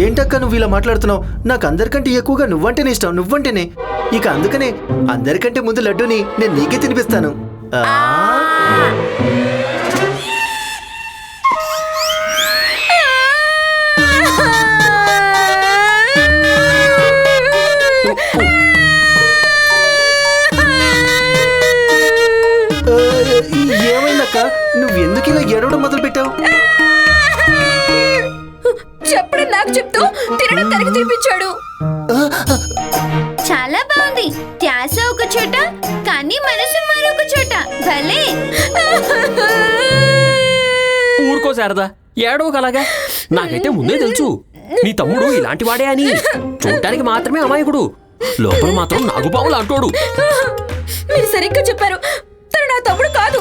ఏంటక్క నువ్వు ఇలా మాట్లాడుతున్నావు? నాకు అందరికంటే ఎక్కువగా నువ్వంటేనే ఇష్టం నువ్వంటేనే. ఇక అందుకనే అందరికంటే ముందు లడ్డూని నేను నీకే తినిపిస్తాను. తినడం తనకి తినిపించాడు. చాలా బాగుంది. ధ్యాస ఒక చోట కానీ మనసు మరొక చోట. భలే. ఊరుకో శారదా ఏడవకు అలాగా నాకైతే ముందే తెలుసు. నీ తమ్ముడు ఇలాంటి వాడే అని. చూడటానికి మాత్రమే అమాయకుడు. లోపల మాత్రం నాగుపాములు అంటోడు. మీరు సరిగ్గా చెప్పారు. తను నా తమ్ముడు కాదు.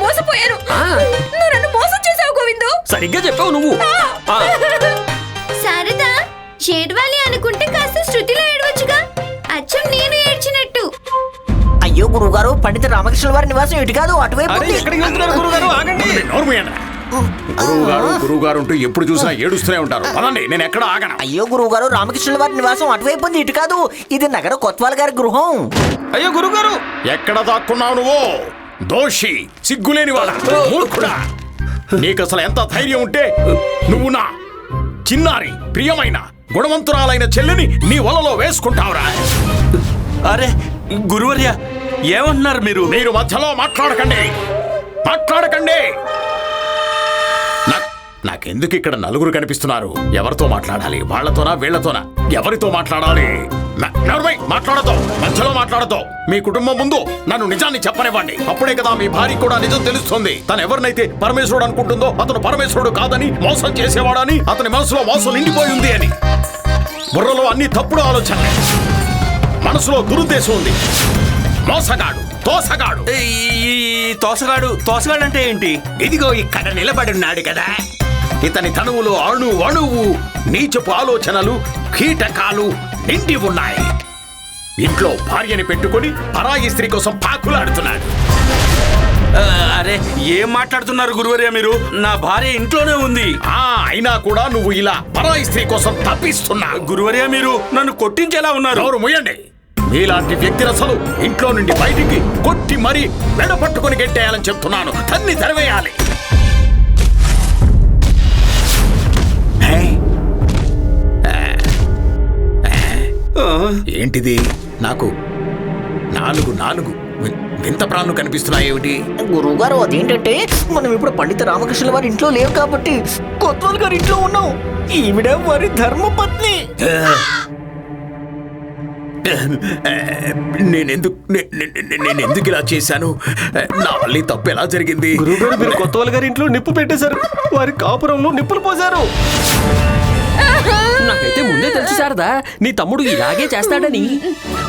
మోసపోయాను ఆ. నువ్వు నన్ను మోసం చేసావు గోవిందు. సరిగ్గా చెప్పావు నువ్వు. ఆ, శారదా ఏడవాలి అనుకుంటే కాస్త శృతిలో ఏడవచ్చుగా. అచ్చం నేను ఏడ్చినట్టు. అయ్యో గురువుగారు పండిత రామకృష్ణ వారి నివాసం ఇటు కాదు అటువైపు అరే ఉంది. ఎక్కడికి వెళ్తున్నారు గురుగారు ఆగండి. గురువు గారు గురువు గారు అంటూ ఎప్పుడు చూసినా ఏడుస్తూనే ఉంటారు. పదండి నేను ఎక్కడ ఆగను? అయ్యో గురువుగారు రామకృష్ణ వారి నివాసం అటువైపు ఉంది ఇటు కాదు. ఇది నగర కొత్వాల్ గారి గృహం. అయ్యో గురుగారు ఎక్కడ దాక్కున్నావు నువ్వు? దోషి సిగ్గులేని వాడా మూర్ఖుడా. నీకు అసలు ఎంత ధైర్యం ఉంటే నువ్వు నా చిన్నారి ప్రియమైన గుణవంతురాలైన చెల్లిని నీ వలలో వేసుకుంటావురా. అరే గురువర్య ఏమంటున్నారు మీరు? మీరు మధ్యలో మాట్లాడకండి. మాట్లాడకండి. నాకెందుకు ఇక్కడ నలుగురు కనిపిస్తున్నారు? ఎవరితో మాట్లాడాలి? వాళ్ళతోనా వీళ్ళతోనా? ఎవరితో మాట్లాడాలి? నోర్మై, మధ్యలో మాట్లాడద్దు. మీ కుటుంబం ముందు నన్ను నిజాన్ని చెప్పనివ్వండి. అప్పుడే కదా మీ భార్య కూడా నిజం తెలుస్తుంది. తను ఎవరినైతే పరమేశ్వరుడు అనుకుంటుందో అతను పరమేశ్వరుడు కాదని మోసం చేసేవాడని అతని మనసులో మోసం నిండిపోయి ఉంది అని. బుర్రలో అన్ని తప్పుడు ఆలోచనలే. మనసులో దురుద్దేశం ఉంది. మోసగాడు తోసగాడు. ఈ తోసగాడు తోసగాడు అంటే ఏంటి? ఇదిగో ఇక్కడ నిలబడున్నాడు కదా. ఇతని తనువులో అణు అణువు నీచపు ఆలోచనలు కీటకాలు నిండి ఉన్నాయి. ఇంట్లో భార్యని పెట్టుకొని పరాయి స్త్రీ కోసం పాకులాడుతున్నాడు అరే ఏం మాట్లాడుతున్నారు గురువర్య మీరు? నా భార్య ఇంట్లోనే ఉంది. ఆ అయినా కూడా నువ్వు ఇలా పరాయి స్త్రీ కోసం తప్పిస్తున్నావు గురువర్య మీరు నన్ను కొట్టించేలా ఉన్నారు. ఎవరు ముయ్యండి మీలాంటి వ్యక్తిని అసలు ఇంట్లో నుండి బయటికి కొట్టి మరీ మెడ పట్టుకొని గెట్టేయాలని చెప్తున్నాను. తన్ని తెరవేయాలి. ఏంటిది? నాకు నాలుగు నాలుగు వింత ప్రాణులు కనిపిస్తున్నాయేమిటి గురువుగారు అదేంటంటే మనం ఇప్పుడు పండిత రామకృష్ణ వారి ఇంట్లో లేవు కాబట్టి కొత్వాల్ గారి ఇంట్లో ఉన్నాం. ఈవిడ వారి ధర్మపత్ని. నేనెందుకు నే- నే- నే- నేను ఎందుకు ఇలా చేశాను? నా వల్ల తప్పు ఎలా జరిగింది? గురుగారు మీరు కొత్త గారి ఇంట్లో నిప్పు పెట్టేశారు. వారి కాపురంలో నిప్పులు పోశారు. నాకైతే ముందే తెలుసు శారదా. నీ తమ్ముడు ఇలాగే చేస్తాడని.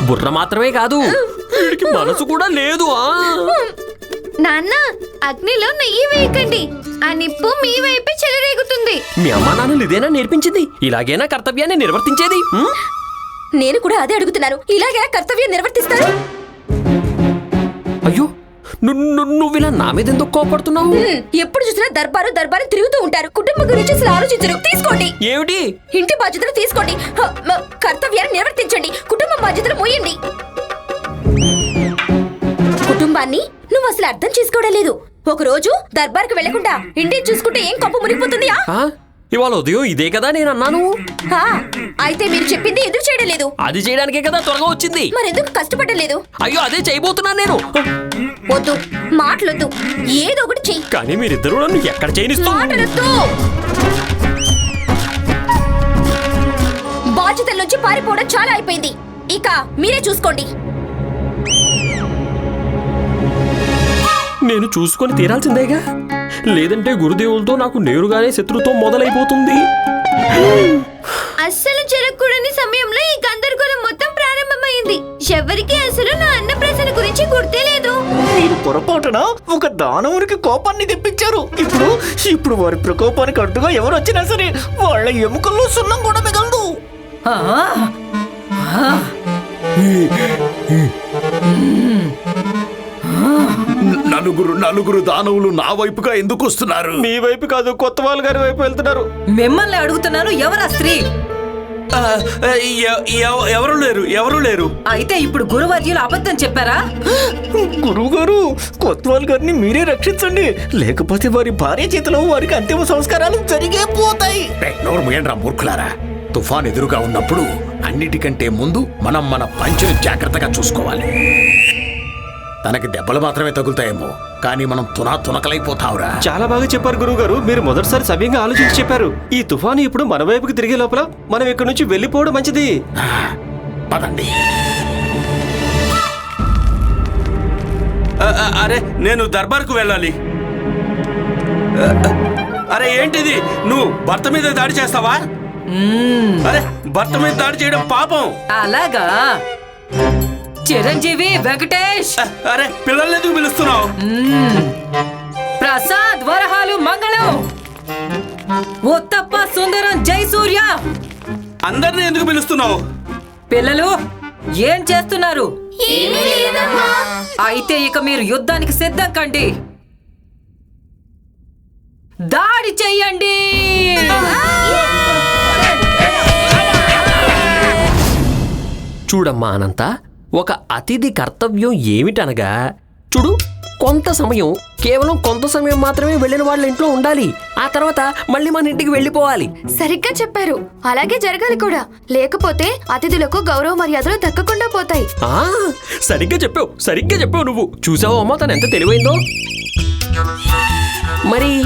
బుర్ర మాత్రమే కాదు. వీడికి మనసు కూడా లేదు ఆ. నాన్న అగ్నిలో నెయ్యి వేయకండి. ఆ నిప్పు మీ వైపే చెలరేగుతుంది. మీ అమ్మా నాన్నలు ఇదేనా నేర్పించింది? ఇలాగేనా కర్తవ్యాన్ని నిర్వర్తించేది? నేను కూడా అదే అడుగుతున్నాను. ఇలాగే కర్తవ్యం నిర్వర్తిస్తారు? అయ్యో నువ్వు ఇలా నా మీద ఎందుకు కోపడుతున్నావు? ఎప్పుడు చూసినా దర్బారు దర్బారు తిరుగుతూ ఉంటారు. కుటుంబం గురించి అసలు ఆలోచించరు. తీసుకోండి. ఏమిటి? ఇంటి బాధ్యతలు తీసుకోండి. కర్తవ్యాన్ని నిర్వర్తించండి. కుటుంబం బాధ్యతలు మోయండి. కుటుంబాన్ని నువ్వు అసలు అర్థం చేసుకోవడం లేదు. ఒక రోజు దర్బార్కి వెళ్ళకుండా ఇంటిని చూసుకుంటే ఏం కప్పు మునిగిపోతుంది? ఇవాళ ఉదయం ఇదే కదా నేను అన్నాను ఆ, అయితే మీరు చెప్పింది ఎదురు చేయడం లేదు అది చేయడానికే కదా త్వరగా వచ్చింది. మరెందుకు కష్టపడడం లేదు అయ్యో అదే చేయబోతున్నాను నేను. వద్దు మాటలొద్దు ఏదో ఒకటి చెయ్యి. కానీ మీరిద్దరూ నన్ను ఎక్కడ చేయనిస్తూ మాటలొద్దు బాధ్యతల నుంచి పారిపోవడం చాలా అయిపోయింది. ఇక మీరే చూసుకోండి. నేను చూసుకొని తీరాల్సిందేగా? లేదంటే గురుదేవులతో నాకు నేరుగానే శత్రుత్వం మొదలైపోతుంది. అస్సలు జరగకూడని సమయంలో ఈ గందరగోళం మొత్తం ప్రారంభమైంది. ఎవరికి అసలు నా అన్న ప్రశ్న గురించి గుర్తే లేదు. మీరు పొరపాటున ఒక దానవునికి కోపాన్ని తెప్పించారు. ఇప్పుడు ఇప్పుడు వారి ప్రకోపానికి అడ్డుగా ఎవరు వచ్చినా సరే వాళ్ళ ఎముకల్లో సున్నం కూడా మిగలదు. న- నలుగురు నలుగురు దానవులు నా వైపుగా ఎందుకు వస్తున్నారు? మీ వైపు కాదు కొత్త వాళ్ళ గారి వైపు వెళ్తున్నారు. మిమ్మల్ని అడుగుతున్నాను ఎవరా స్త్రీ? ఎవరు లేరు ఎవరు లేరు? అయితే ఇప్పుడు గురువర్యులు అబద్ధం చెప్పారా? గురువు గారు కొత్త వాళ్ళ గారిని మీరే రక్షించండి. లేకపోతే వారి భార్య చేతిలో వారికి అంతిమ సంస్కారాలు జరిగే పోతాయి. మూర్ఖులారా. తుఫాన్ ఎదురుగా ఉన్నప్పుడు అన్నిటికంటే ముందు మనం మన పంచుని జాగ్రత్తగా చూసుకోవాలి. తనకి దెబ్బలు మాత్రమే తగులుతాయేమో. కానీ మనం తునా తునకలైపోతావురా. చాలా బాగా చెప్పారు గురువు గారు మీరు మొదటిసారి సవ్యంగా ఆలోచించి చెప్పారు. ఈ తుఫాను ఇప్పుడు మన వైపుకి తిరిగే లోపల మనం ఇక్కడ నుంచి వెళ్ళిపోవడం మంచిది. పదండి. అరే నేను దర్బార్కు వెళ్ళాలి. అరే ఏంటిది? నువ్వు భర్త మీద దాడి చేస్తావా? అరే భర్త మీద దాడి చేయడం పాపం. అలాగా? చిరంజీవి వెంకటేష్. అరే పిల్లల్ని ఎందుకు పిలుస్తున్నావు? ప్రసాద్ వరహాలు మంగళం. ఉత్తప్ప సుందరం జై సూర్య అందరిని ఎందుకు పిలుస్తున్నావు? పిల్లలు ఏం చేస్తున్నారు? అయితే ఇక మీరు యుద్ధానికి సిద్ధం కండి. దాడి చెయ్యండి. చూడమ్మా అనంత ఒక అతిథి కర్తవ్యం ఏమిటనగా చూడు కొంత సమయం కేవలం కొంత సమయం మాత్రమే వెళ్ళిన వాళ్ళ ఇంట్లో ఉండాలి. ఆ తర్వాత మళ్ళీ మన ఇంటికి వెళ్ళిపోవాలి. సరిగ్గా చెప్పారు. అలాగే జరగాలి కూడా. లేకపోతే అతిథులకు గౌరవ మర్యాదలు దక్కకుండా పోతాయి. ఆ సరిగ్గా చెప్పావు సరిగ్గా చెప్పావు నువ్వు. చూసావా అమ్మా తను ఎంత తెలివైందో? మరి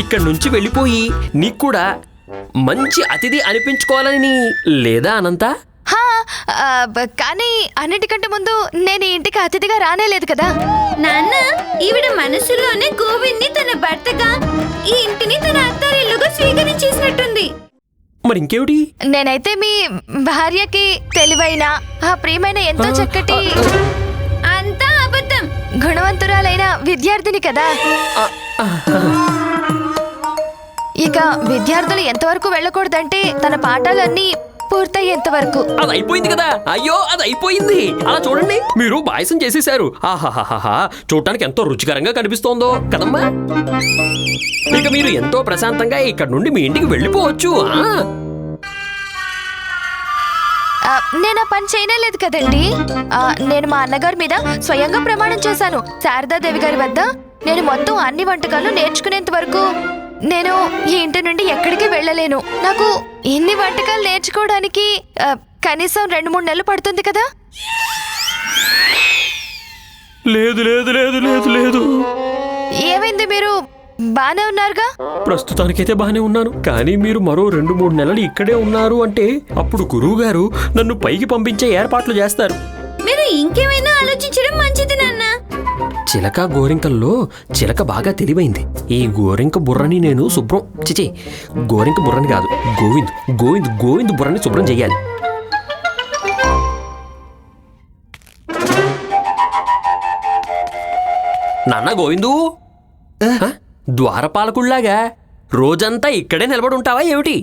ఇక్కడి నుంచి వెళ్ళిపోయి నీకు కూడా మంచి అతిథి అనిపించుకోవాలని లేదా అనంత? హా, ఆ, బ- కానీ అన్నిటికంటే ముందు నేను ఈ ఇంటికి అతిథిగా రానేలేదు కదా. నాన్న ఈవిడ మనసులోనే గోవింద్ని తన భర్తగా ఈ ఇంటిని తన అత్తారిల్లుగా స్వీకరించేసినట్టుంది. మరి ఇంకేమిటి నేనైతే మీ భార్యకి తెలివైన ఆ ప్రియమైన ఎంతో చక్కటి అంతా అబద్ధం. గుణవంతురాలైన విద్యార్థిని కదా. ఇక విద్యార్థులు ఎంతవరకు వెళ్ళకూడదంటే తన పాఠాలన్నీ పూర్తయ్యేంత వరకు అది అయిపోయింది కదా. అయ్యో అది అయిపోయింది అలా చూడండి మీరు పాయసం చేసేశారు. ఆహాహాహా చూడటానికి ఎంతో రుచికరంగా కనిపిస్తోందో. కదమ్మా. ఇక మీరు ఎంతో ప్రశాంతంగా ఇక్కడ నుండి మీ ఇంటికి వెళ్ళిపోవచ్చు. ఆ. నేను ఆ పని చేయలేదు కదండి? ఆ, నేను మా అన్నగారి మీద స్వయంగా ప్రమాణం చేశాను. శారదాదేవి గారి వద్ద నేను మొత్తం అన్ని వంటకాలు నేర్చుకునేంత వరకు. నేను ఈ ఇంటి నుండి ఎక్కడికి వెళ్ళలేను. నాకు ఇన్ని వంటకాలు నేర్చుకోవడానికి కనీసం రెండు మూడు నెలలు పడుతుంది కదా? లేదు లేదు లేదు లేదు లేదు. ఏమైంది మీరు బానే ఉన్నారుగా? ప్రస్తుతానికైతే బానే ఉన్నాను. కానీ మీరు మరో రెండు మూడు నెలలు ఇక్కడే ఉన్నారు అంటే అప్పుడు గురువు గారు నన్ను పైకి పంపించే ఏర్పాట్లు చేస్తారు. మీరు ఇంకేమైనా ఆలోచించడం మంచిది నాన్న. చిలక గోరింకల్లో చిలక బాగా తెలివైంది. ఈ గోరింక బుర్రని నేను శుభ్రం చిచి గోరింక బుర్రని కాదు గోవింద్ గోవింద్ గోవింద్ బుర్రని శుభ్రం చెయ్యాలి నాన్న గోవిందు? హ? ద్వారపాలకుల్లాగా రోజంతా ఇక్కడే నిలబడి ఉంటావా ఏమిటి?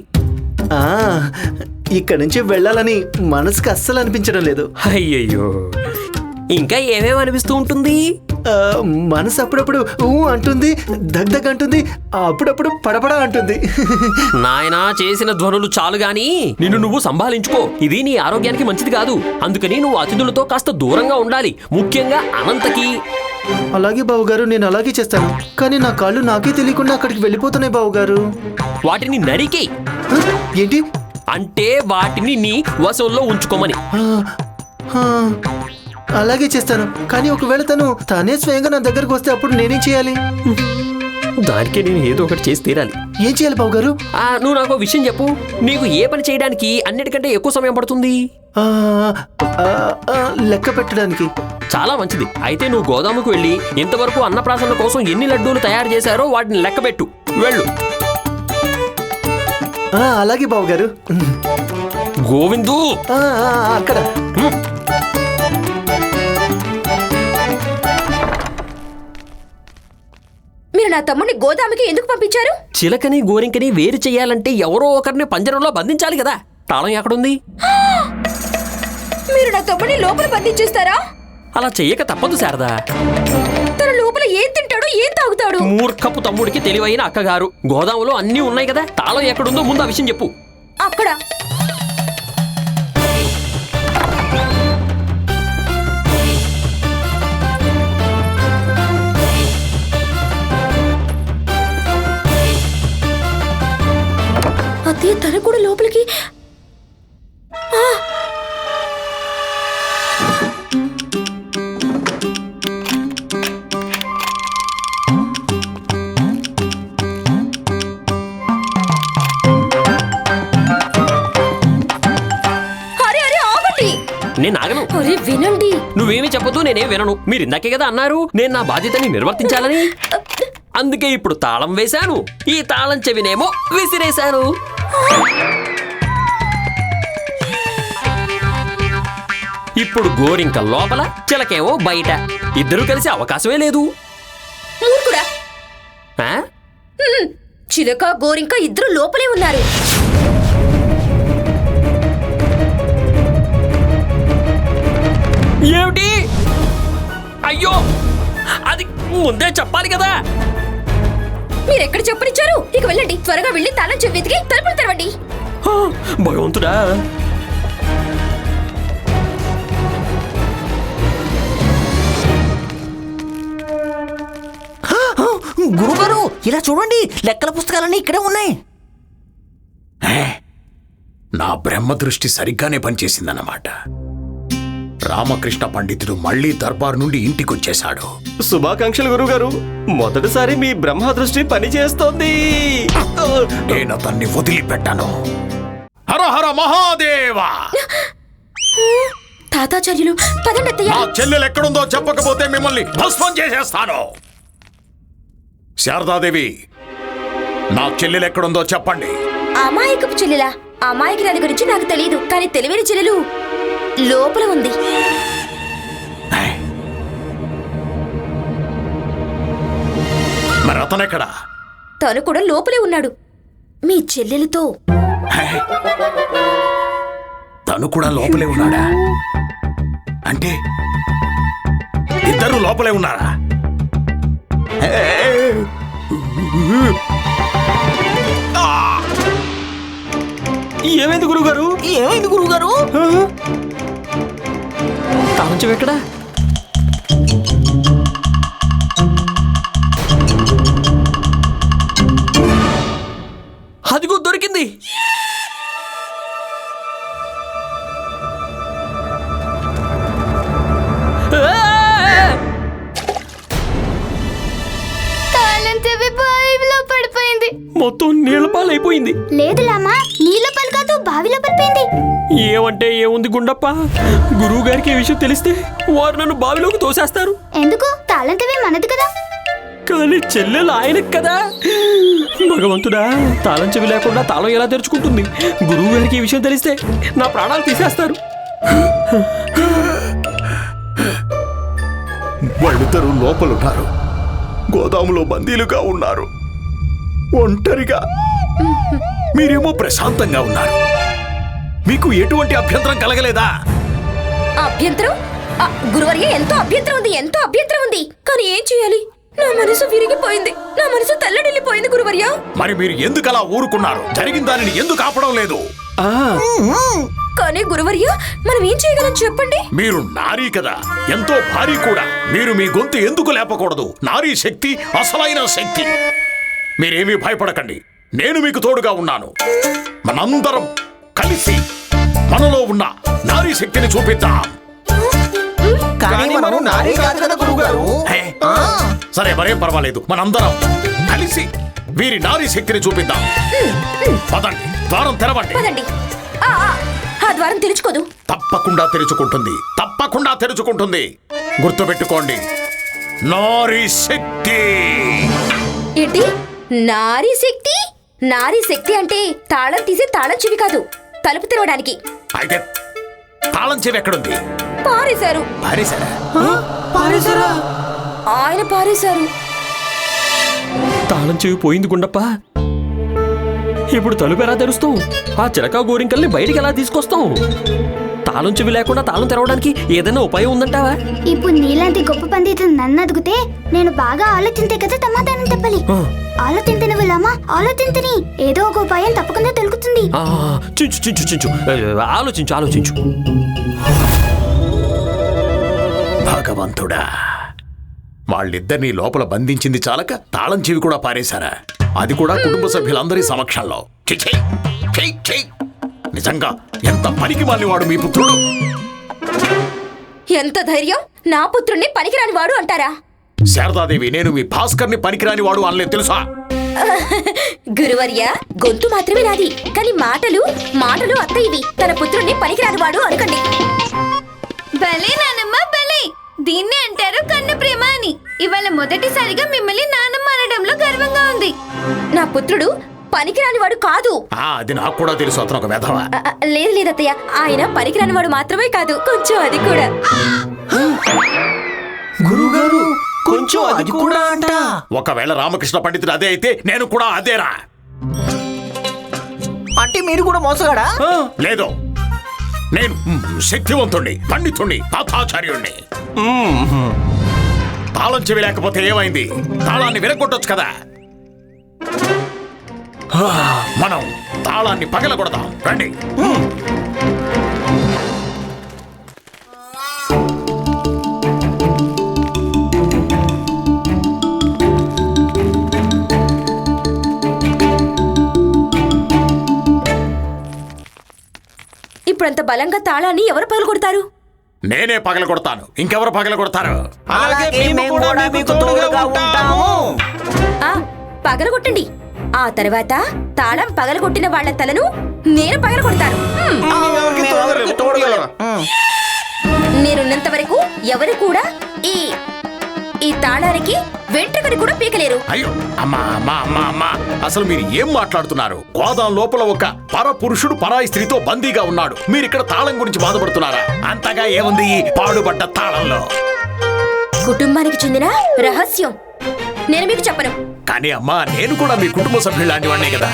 ఆ, ఇక్కడి నుంచి వెళ్ళాలని మనసుకు అస్సలు అనిపించడం లేదు. అయ్యయ్యో ఇంకా ఏమేమి అనిపిస్తూ ఉంటుంది? మనసు అప్పుడప్పుడు ఊ అంటుంది దగ్ దగ్ అంటుంది అప్పుడప్పుడు పడపడ అంటుంది. నాయనా చేసిన ధ్వనులు చాలు గాని నిన్ను నువ్వు సంభాలించుకో. ఇది నీ ఆరోగ్యానికి మంచిది కాదు. అందుకని నువ్వు అతిథులతో కాస్త దూరంగా ఉండాలి. ముఖ్యంగా అనంతకి. అలాగే బావగారు నేను అలాగే చేస్తాను. కానీ నా కాళ్ళు నాకే తెలియకుండా అక్కడికి వెళ్ళిపోతున్నాయి బావగారు. వాటిని నరికి. ఏంటి? అంటే వాటిని నీ వశంలో ఉంచుకోమని. అలాగే చేస్తాను. కానీ ఒకవేళ తను తానే స్వయంగా నా దగ్గరకు వస్తే అప్పుడు నేనేం చేయాలి? దానికే నేను ఏదో ఒకటి చేసి తీరాలి. ఏం చేయాలి బావగారు ఆ నువ్వు నాకు విషయం చెప్పు. నీకు ఏ పని చేయడానికి అన్నిటికంటే ఎక్కువ సమయం పడుతుంది? లెక్క పెట్టడానికి. చాలా మంచిది. అయితే నువ్వు గోదాముకు వెళ్ళి ఇంతవరకు అన్నప్రాసన కోసం ఎన్ని లడ్డూలు తయారు చేశారో వాటిని లెక్కబెట్టు వెళ్ళు. అలాగే బావగారు గోవిందు! ఆ, ఆ, అక్కడ. నా తమ్ముడిని గోదాముకి ఎందుకు పంపించారు? చిలకని గోరింకని వేరు చేయాలంటే ఎవరో ఒకరిని పంజరంలో బంధించాలి కదా. తాళం ఎక్కడుంది? మీరు నా తమ్ముడిని లోపల బంధించేస్తారా? అలా చెయ్యక తప్పదు శారదా. తన లోపల ఏం తింటాడో ఏం తాగుతాడు? మూర్ఖపు తమ్ముడికి తెలివైన అక్కగారు. గోదాములో అన్నీ ఉన్నాయి కదా తాళం ఎక్కడుందో ముందు ఆ విషయం చెప్పు. అక్కడ. అదే తన కూడా లోపలికి నేను ఆగను. అరే వినండి. నువ్వేమీ చెప్పొద్దు నేనేం వినను. మీరు ఇందాకే కదా అన్నారు నేను నా బాధ్యతని నిర్వర్తించాలని. అందుకే ఇప్పుడు తాళం వేశాను. ఈ తాళం చెవినేమో విసిరేశాను. ఇప్పుడు గోరింక లోపల చిలకేమో బయట. ఇద్దరు కలిసి అవకాశమే లేదు. ఆ? చిలక గోరింక ఇద్దరు లోపలే ఉన్నారు. ఏమిటి? అయ్యో! అది ముందే చెప్పాలి కదా. మీరు ఎక్కడ చెప్పనిచ్చారు ఇక వెళ్ళండి. త్వరగా వెళ్ళి తాళం చెవి వెతికి తలుపులు తెరవండి. భగవంతుడా. గురుగారు ఇలా చూడండి. లెక్కల పుస్తకాలన్నీ ఇక్కడే ఉన్నాయి. నా బ్రహ్మ దృష్టి సరిగ్గానే పనిచేసిందన్నమాట. రామకృష్ణ పండితుడు మళ్ళీ దర్బార్ నుండి ఇంటికొచ్చేశాడు. శుభాకాంక్షలు గురుగారు మొదటిసారి మీ బ్రహ్మ దృష్టి పనిచేస్తోంది నేను అతన్ని వదిలిపెట్టాను. హర హర మహాదేవా! తాతాచార్యులు పదండి అత్తయ్య. నా చెల్లెలు ఎక్కడుందో చెప్పకపోతే మిమ్మల్ని భస్మం చేసేస్తాను. శారదాదేవి నా చెల్లెలు ఎక్కడుందో చెప్పండి. అమాయకపు చెల్లెలా? అమాయకురాలి గురించి నాకు తెలియదు కానీ తెలివైన చెల్లెలు లోపల ఉంది. మరి తను కూడా లోపలే ఉన్నాడు. మీ చెల్లెలతో. తను కూడా లోపలే ఉన్నాడా? అంటే ఇద్దరు లోపలే ఉన్నారా? ఏమైంది గురుగారు? ఏమైంది గురుగారు? తాళం చెవి ఎక్కడా? అదిగో దొరికింది. మొత్తం నీళ్ళ పాలైపోయింది. లేదు లామా నీళ్ళ పడిపోయింది. ఏమంటే ఏముంది గుండప్ప? గురువు గారికి ఈ విషయం తెలిస్తే వారు నన్ను బావిలోకి తోసేస్తారు. ఎందుకు? తాళం చెవి మనది కదా. కానీ చెల్లెలు ఆయనకు కదా. భగవంతుడా తాళం చెవి లేకుండా తాళం ఎలా తెరుచుకుంటుంది? గురువు గారికి ఈ విషయం తెలిస్తే నా ప్రాణాలు తీసేస్తారు. వాళ్ళిద్దరూ లోపలున్నారు. గోదాములో బందీలుగా ఉన్నారు. ఒంటరిగా. మీరేమో ప్రశాంతంగా ఉన్నారు. మీకు ఎటువంటి అభ్యంతరం కలగలేదా? అభ్యంతరం? ఆ, గురువర్య ఎంతో అభ్యంతరం ఉంది ఎంతో అభ్యంతరం ఉంది. కానీ ఏం చేయాలి? నా మనసు విరిగిపోయింది. నా మనసు తెల్లడిల్లిపోయింది గురువర్య. మరి మీరు ఎందుకు అలా ఊరుకున్నారు? జరిగిన దానిని ఎందుకు ఆపడం లేదు? ఆ, కానీ గురువర్య మనం ఏం చేయగలం చెప్పండి? మీరు నారీ కదా. ఎంతో భారీ కూడా. మీరు మీ గొంతు ఎందుకు లేపకూడదు? నారీ శక్తి అసలైన శక్తి. మీరేమీ భయపడకండి. నేను మీకు తోడుగా ఉన్నాను. మనందరం కలిసి మనలో ఉన్న నారీ శక్తిని చూపిద్దాం. కానీ మనం నారీ కాదు కదా గురుగారు హే, సరే మరేం పర్వాలేదు. మనందరం కలిసి వీరి నారీ శక్తిని చూపిద్దాం. పదండి ద్వారం తెరవండి. పదండి. ఆ, ఆ, ఆ ద్వారం తెరుచుకోదు. తప్పకుండా తెరుచుకుంటుంది. తప్పకుండా తెరుచుకుంటుంది. గుర్తుపెట్టుకోండి. నారీ శక్తి. ఏంటి? నారీ శక్తి? నారీ శక్తి అంటే తాళం తీసి తాళం చెవి కాదు. తలుపు తెరవడానికి. అయితే తాళం చెవి ఎక్కడుంది? పారేశారు. పారేశారా? పారేశారా? ఆయన పారేశారు. తాళం చెవి పోయింది గుండప్ప. ఇప్పుడు తలుపు ఎలా తెరుస్తాం? ఆ చిలక గోరింకల్ని బయటికి ఎలా తీసుకొస్తాం? తాళం చెవి లేకుండా తాళం తెరవడానికి ఏదైనా ఉపాయం ఉందంటావా? ఇప్పుడు నీలాంటి గొప్ప పండితులు నన్ను అడిగితే నేను బాగా ఆలోచించే కదా సమాధానం చెప్పాలి. ఆలోచించిన వెళ్ళామా ఆలోచించని ఏదో ఒక ఉపాయం తప్పకుండా దొరుకుతుంది. ఆ, చించు చించు చించు. ఆలోచించు ఆలోచించు. భగవంతుడా వాళ్ళిద్దరినీ లోపల బంధించింది చాలక తాళం చెవి కూడా పారేశారా? అది కూడా కుటుంబ సభ్యులందరి సమక్షంలో. ఛీ, ఛీ. నిజంగా ఎంత పనికి వాడు మీ పుత్రుడు? ఎంత ధైర్యం? నా పుత్రుణ్ణి పనికిరాని వాడు అంటారా? శారదాదేవి నేను మీ భాస్కర్ని పనికిరాని వాడు అనలేదు తెలుసా? గురువర్య గొంతు మాత్రమే నాది. కానీ మాటలు మాటలు అత్తయ్యవి తన పుత్రుణ్ణి పనికిరాని వాడు అనకండి. భలే నానమ్మ భలే. దీన్ని అంటారు కన్న ప్రేమ అని. ఇవాళ మొదటిసారిగా మిమ్మల్ని నానమ్మ అనడంలో గర్వంగా ఉంది. నా పుత్రుడు పనికిరాని వాడు కాదు. ఆ, అది నాకు కూడా తెలుసు అతను ఒక వెధవ. లేదు లేదు అత్తయ్య. ఆయన పనికిరాని వాడు మాత్రమే కాదు. కొంచెం అది కూడా. గురుగారు కొంచెం అది కూడా అంట. ఒకవేళ రామకృష్ణ పండితుడు అదే అయితే నేను కూడా అదేరా. అంటే మీరు కూడా మోసగాడా? లేదు. నేను మ్, శక్తివంతుణ్ణి పండితుణ్ణి తాతాచార్యుణ్ణి తాళం చెవి లేకపోతే ఏమైంది? తాళాన్ని విరగొట్టొచ్చు కదా. మనం తాళాన్ని పగలగొడదాం. రండి. ఇప్పుడంత బలంగా తాళాన్ని ఎవరు పగలగొడతారు? నేనే పగలగొడతాను. ఇంకెవరు పగలగొడతారు? అలాగే మేము కూడా మీకు తోడుగా ఉంటాము. ఆ పగలగొట్టండి. ఆ తర్వాత తాళం పగలగొట్టిన వాళ్ళ తలను నేను పగలగొడతాను. నేనున్నంత వరకు ఎవరు కూడా ఈ ఈ తాళానికి వెంట్రుకని కూడా పీకలేరు. అయ్యో అమ్మా అమ్మా అమ్మా అమ్మా. అసలు మీరు ఏం మాట్లాడుతున్నారు? గోదాం లోపల ఒక పర పురుషుడు పరాయి స్త్రీతో బందీగా ఉన్నాడు. మీరు ఇక్కడ తాళం గురించి బాధపడుతున్నారా? అంతగా ఏముంది ఈ పాడుబడ్డ తాళంలో? కుటుంబానికి చెందిన రహస్యం. నేను మీకు చెప్పను. కానీ అమ్మా నేను కూడా మీ కుటుంబ సభ్యులాంటి వాడినే కదా.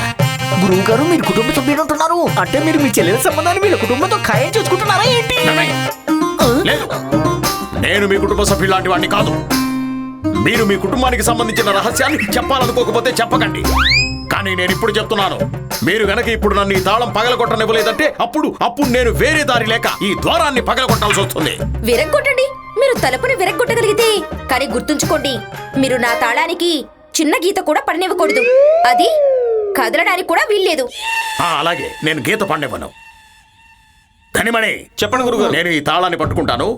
గురువు గారు మీరు కుటుంబ సభ్యులు అంటున్నారు. అంటే మీరు మీ చెల్లెల సంబంధాన్ని వీళ్ళ కుటుంబంతో ఖాయం చేసుకుంటున్నారా ఏంటి. లేదు. నేను మీ కుటుంబ సభ్యులాంటి వాడిని కాదు. మీరు మీ కుటుంబానికి సంబంధించిన రహస్యాన్ని చెప్పాలనుకోకపోతే చెప్పకండి. కానీ నేను ఇప్పుడు చెప్తున్నాను. మీరు గనక ఇప్పుడు నన్ను ఈ తాళం పగలగొట్టనివ్వలేదంటే అప్పుడు అప్పుడు నేను వేరే దారి లేక ఈ ద్వారాన్ని పగలగొట్టాల్సి వస్తుంది. విరగ్గొట్టండి. మీరు తలుపుని విరగ్గొట్టగలిగితే కానీ గుర్తుంచుకోండి మీరు నా తాళానికి చిన్న గీత కూడా పడనివ్వకూడదు. అది కదలడానికి కూడా వీల్లేదు. ఆ, అలాగే. నేను గీత పండివ్వను ధనిమణి చెప్పండి గురుగారు. నేను ఈ తాళాన్ని పట్టుకుంటాను.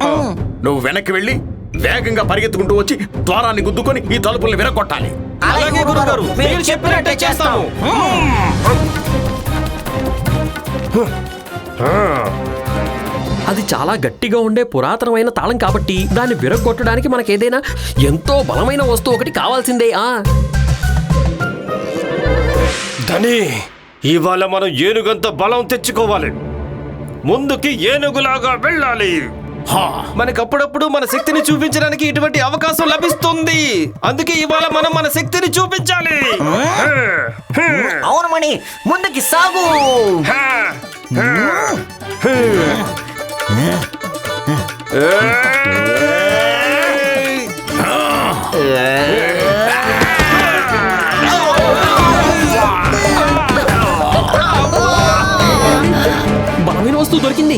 నువ్వు వెనక్కి వెళ్ళి వేగంగా పరిగెత్తుకుంటూ వచ్చి ద్వారాన్ని గుద్దుకొని ఈ తలుపుల్ని విరగొట్టాలి. అలాగే గురుగారు. మీరు చెప్పినట్టే చేస్తాము. అది చాలా గట్టిగా ఉండే పురాతనమైన తాళం కాబట్టి దాన్ని విరగొట్టడానికి మనకేదైనా ఎంతో బలమైన వస్తువు ఒకటి కావాల్సిందే ఆ. ధని ఇవాళ మనం ఏనుగంత బలం తెచ్చుకోవాలి. ముందుకి ఏనుగులాగా వెళ్ళాలి. హా మనకి అప్పుడప్పుడు మన శక్తిని చూపించడానికి ఇటువంటి అవకాశం లభిస్తుంది. అందుకే ఇవాళ మనం మన శక్తిని చూపించాలి. అవును మణి ముందుకి సాగు. బలమైన వస్తువు దొరికింది.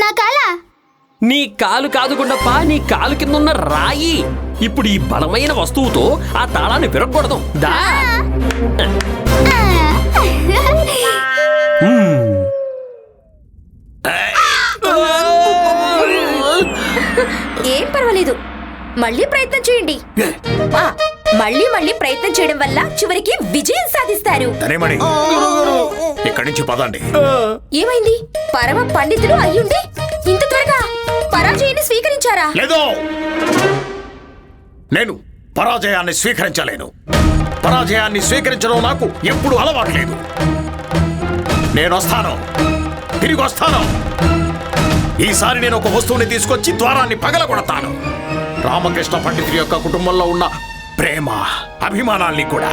నా కాల? నీ కాలు కాదు గుండప్ప నీ కాలు కింద ఉన్న రాయి. ఇప్పుడు ఈ బలమైన వస్తువుతో ఆ తాళాన్ని విరగొడదాం దా ఏం పర్వాలేదు మళ్ళీ ప్రయత్నం చేయండి. ఆ, మళ్ళీ మళ్ళీ ప్రయత్నం చేయడం వల్ల చివరికి విజయం సాధిస్తారు. ఇక్కడి నుంచి పదండి. ఏమైంది? పరమ పండితులు అయ్యుండి? ఇంత త్వరగా పరాజయాన్ని స్వీకరించారా? లేదు. నేను పరాజయాన్ని స్వీకరించలేను. పరాజయాన్ని స్వీకరించడం నాకు ఎప్పుడు అలవాట్లేదు నేను వస్తాను. తిరిగి వస్తాను. ఈసారి నేను ఒక వస్తువుని తీసుకొచ్చి ద్వారాన్ని పగలగొడతాను. రామకృష్ణ పండితుడి యొక్క కుటుంబంలో ఉన్న ప్రేమ అభిమానాల్ని కూడా.